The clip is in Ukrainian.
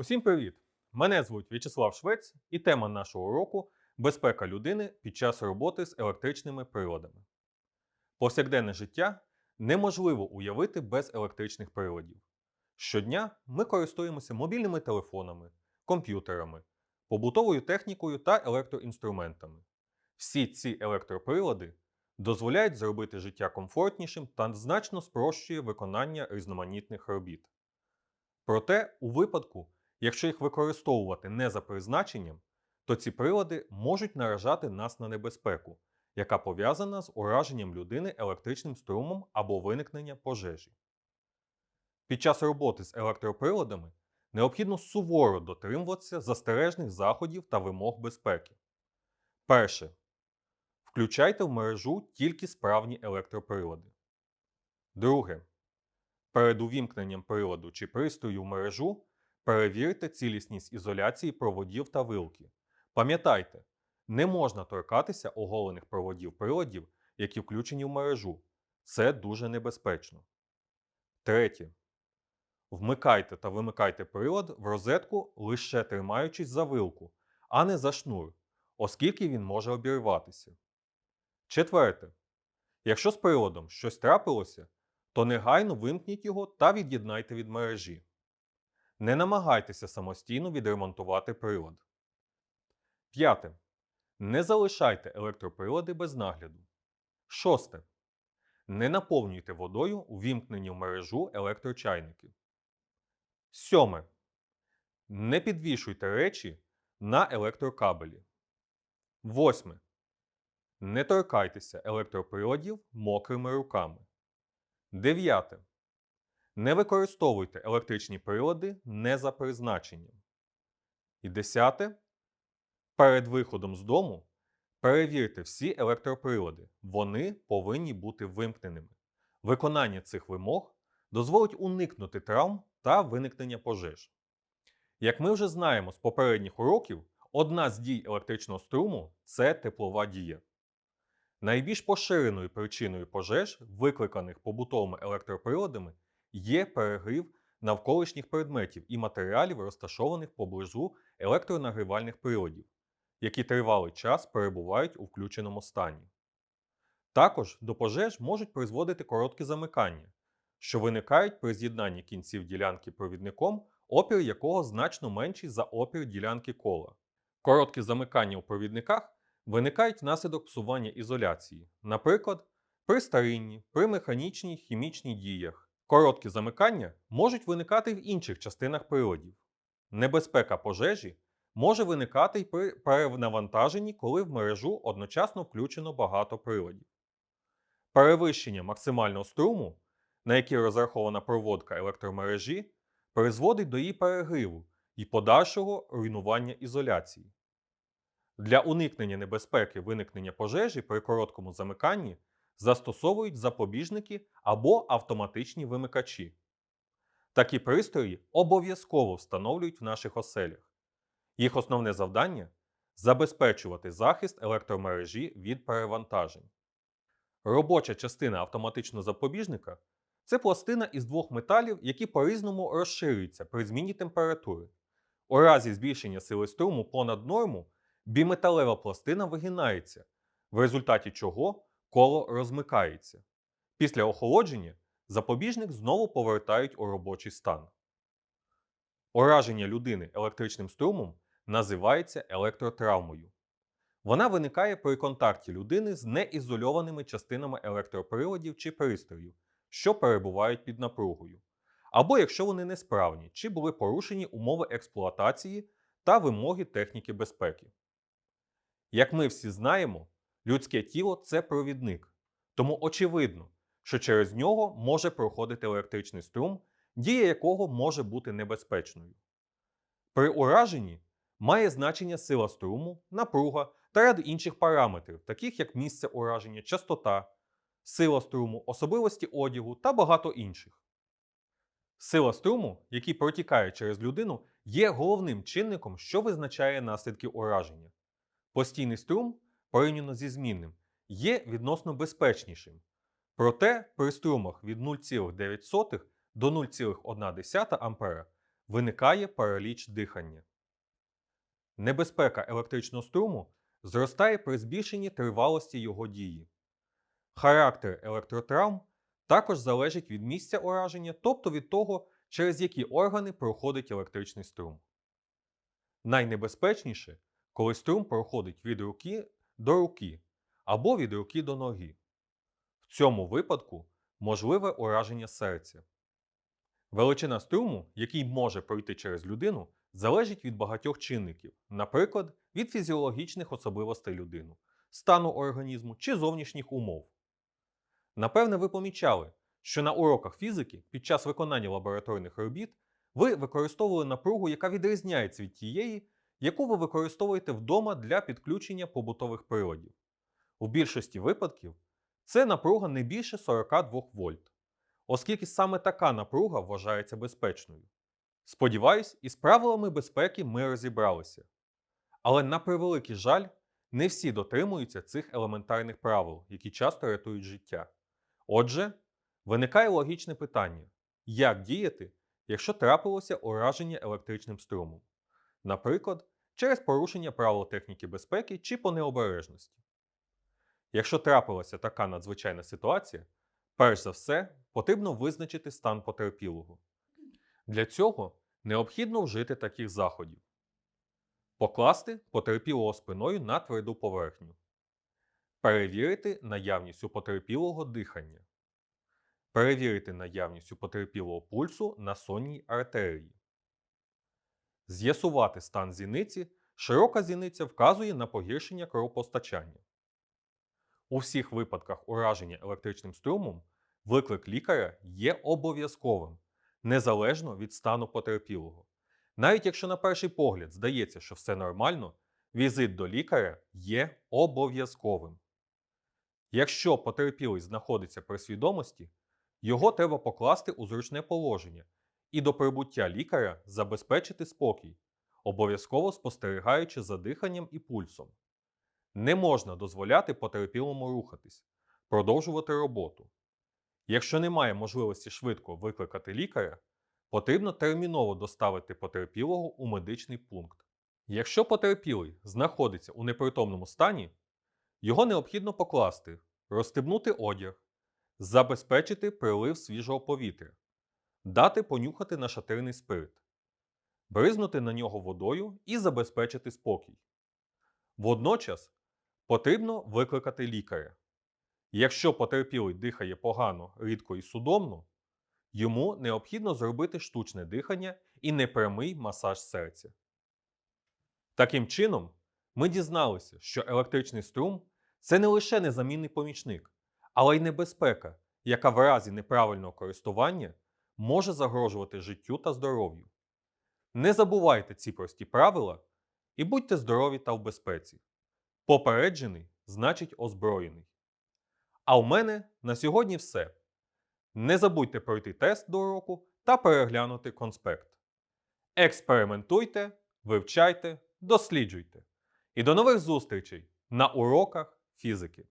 Усім привіт! Мене звуть В'ячеслав Швець, і тема нашого уроку безпека людини під час роботи з електричними приладами. Повсякденне життя неможливо уявити без електричних приладів. Щодня ми користуємося мобільними телефонами, комп'ютерами, побутовою технікою та електроінструментами. Всі ці електроприлади дозволяють зробити життя комфортнішим та значно спрощує виконання різноманітних робіт. Проте, у випадку, якщо їх використовувати не за призначенням, то ці прилади можуть наражати нас на небезпеку, яка пов'язана з ураженням людини електричним струмом або виникнення пожежі. Під час роботи з електроприладами необхідно суворо дотримуватися застережних заходів та вимог безпеки. Перше. Включайте в мережу тільки справні електроприлади. Друге. Перед увімкненням приладу чи пристрою в мережу перевірте цілісність ізоляції проводів та вилки. Пам'ятайте, не можна торкатися оголених проводів приладів, які включені в мережу. Це дуже небезпечно. Третє. Вмикайте та вимикайте прилад в розетку лише тримаючись за вилку, а не за шнур, оскільки він може обірватися. Четверте. Якщо з приладом щось трапилося, то негайно вимкніть його та від'єднайте від мережі. Не намагайтеся самостійно відремонтувати прилад. П'яте. Не залишайте електроприлади без нагляду. Шосте. Не наповнюйте водою увімкнені в мережу електрочайники. Сьоме. Не підвішуйте речі на електрокабелі. Восьме. Не торкайтеся електроприладів мокрими руками. Дев'яте. Не використовуйте електричні прилади не за призначенням. І десяте. Перед виходом з дому перевірте всі електроприлади. Вони повинні бути вимкненими. Виконання цих вимог дозволить уникнути травм та виникнення пожеж. Як ми вже знаємо з попередніх уроків, одна з дій електричного струму це теплова дія. Найбільш поширеною причиною пожеж, викликаних побутовими електроприладами, є перегрів навколишніх предметів і матеріалів, розташованих поблизу електронагрівальних приладів, які тривалий час перебувають у включеному стані. Також до пожеж можуть призводити короткі замикання, що виникають при з'єднанні кінців ділянки провідником, опір якого значно менший за опір ділянки кола. Короткі замикання у провідниках виникають внаслідок псування ізоляції, наприклад, при старінні, при механічній хімічній діях. Короткі замикання можуть виникати в інших частинах приладів. Небезпека пожежі може виникати й при перенавантаженні, коли в мережу одночасно включено багато приладів. Перевищення максимального струму, на який розрахована проводка електромережі, призводить до її перегриву і подальшого руйнування ізоляції. Для уникнення небезпеки виникнення пожежі при короткому замиканні застосовують запобіжники або автоматичні вимикачі. Такі пристрої обов'язково встановлюють в наших оселях. Їх основне завдання забезпечувати захист електромережі від перевантажень. Робоча частина автоматичного запобіжника це пластина із двох металів, які по-різному розширюються при зміні температури. У разі збільшення сили струму понад норму біметалева пластина вигинається, в результаті чого коло розмикається. Після охолодження запобіжник знову повертають у робочий стан. Ураження людини електричним струмом називається електротравмою. Вона виникає при контакті людини з неізольованими частинами електроприладів чи пристроїв, що перебувають під напругою, або якщо вони несправні чи були порушені умови експлуатації та вимоги техніки безпеки. Як ми всі знаємо, людське тіло це провідник, тому очевидно, що через нього може проходити електричний струм, дія якого може бути небезпечною. При ураженні має значення сила струму, напруга та ряд інших параметрів, таких як місце ураження, частота, сила струму, особливості одягу та багато інших. Сила струму, який протікає через людину, є головним чинником, що визначає наслідки ураження. Постійний струм, порівняно зі змінним, є відносно безпечнішим. Проте при струмах від 0,9 до 0,1 А виникає параліч дихання. Небезпека електричного струму зростає при збільшенні тривалості його дії. Характер електротравм також залежить від місця ураження, тобто від того, через які органи проходить електричний струм. Найнебезпечніше, коли струм проходить від руки до руки або від руки до ноги. В цьому випадку можливе ураження серця. Величина струму, який може пройти через людину, залежить від багатьох чинників, наприклад, від фізіологічних особливостей людини, стану організму чи зовнішніх умов. Напевне, ви помічали, що на уроках фізики під час виконання лабораторних робіт ви використовували напругу, яка відрізняється від тієї, яку ви використовуєте вдома для підключення побутових приладів. У більшості випадків це напруга не більше 42 вольт, оскільки саме така напруга вважається безпечною. Сподіваюсь, із правилами безпеки ми розібралися. Але на превеликий жаль, не всі дотримуються цих елементарних правил, які часто рятують життя. Отже, виникає логічне питання: як діяти, якщо трапилося ураження електричним струмом? Наприклад, через порушення правил техніки безпеки чи по необережності. Якщо трапилася така надзвичайна ситуація, перш за все потрібно визначити стан потерпілого. Для цього необхідно вжити таких заходів: покласти потерпілого спиною на тверду поверхню, перевірити наявність у потерпілого дихання, перевірити наявність у потерпілого пульсу на сонній артерії, з'ясувати стан зіниці. Широка зіниця вказує на погіршення кровопостачання. У всіх випадках ураження електричним струмом виклик лікаря є обов'язковим, незалежно від стану потерпілого. Навіть якщо на перший погляд здається, що все нормально, візит до лікаря є обов'язковим. Якщо потерпілий знаходиться при свідомості, його треба покласти у зручне положення і до прибуття лікаря забезпечити спокій, обов'язково спостерігаючи за диханням і пульсом. Не можна дозволяти потерпілому рухатись, продовжувати роботу. Якщо немає можливості швидко викликати лікаря, потрібно терміново доставити потерпілого у медичний пункт. Якщо потерпілий знаходиться у непритомному стані, його необхідно покласти, розстебнути одяг, забезпечити прилив свіжого повітря, дати понюхати нашатирний спирт, бризнути на нього водою і забезпечити спокій. Водночас потрібно викликати лікаря. Якщо потерпілий дихає погано, рідко і судомно, йому необхідно зробити штучне дихання і непрямий масаж серця. Таким чином, ми дізналися, що електричний струм це не лише незамінний помічник, але й небезпека, яка в разі неправильного користування може загрожувати життю та здоров'ю. Не забувайте ці прості правила і будьте здорові та в безпеці. Попереджений значить озброєний. А у мене на сьогодні все. Не забудьте пройти тест до уроку та переглянути конспект. Експериментуйте, вивчайте, досліджуйте. І до нових зустрічей на уроках фізики.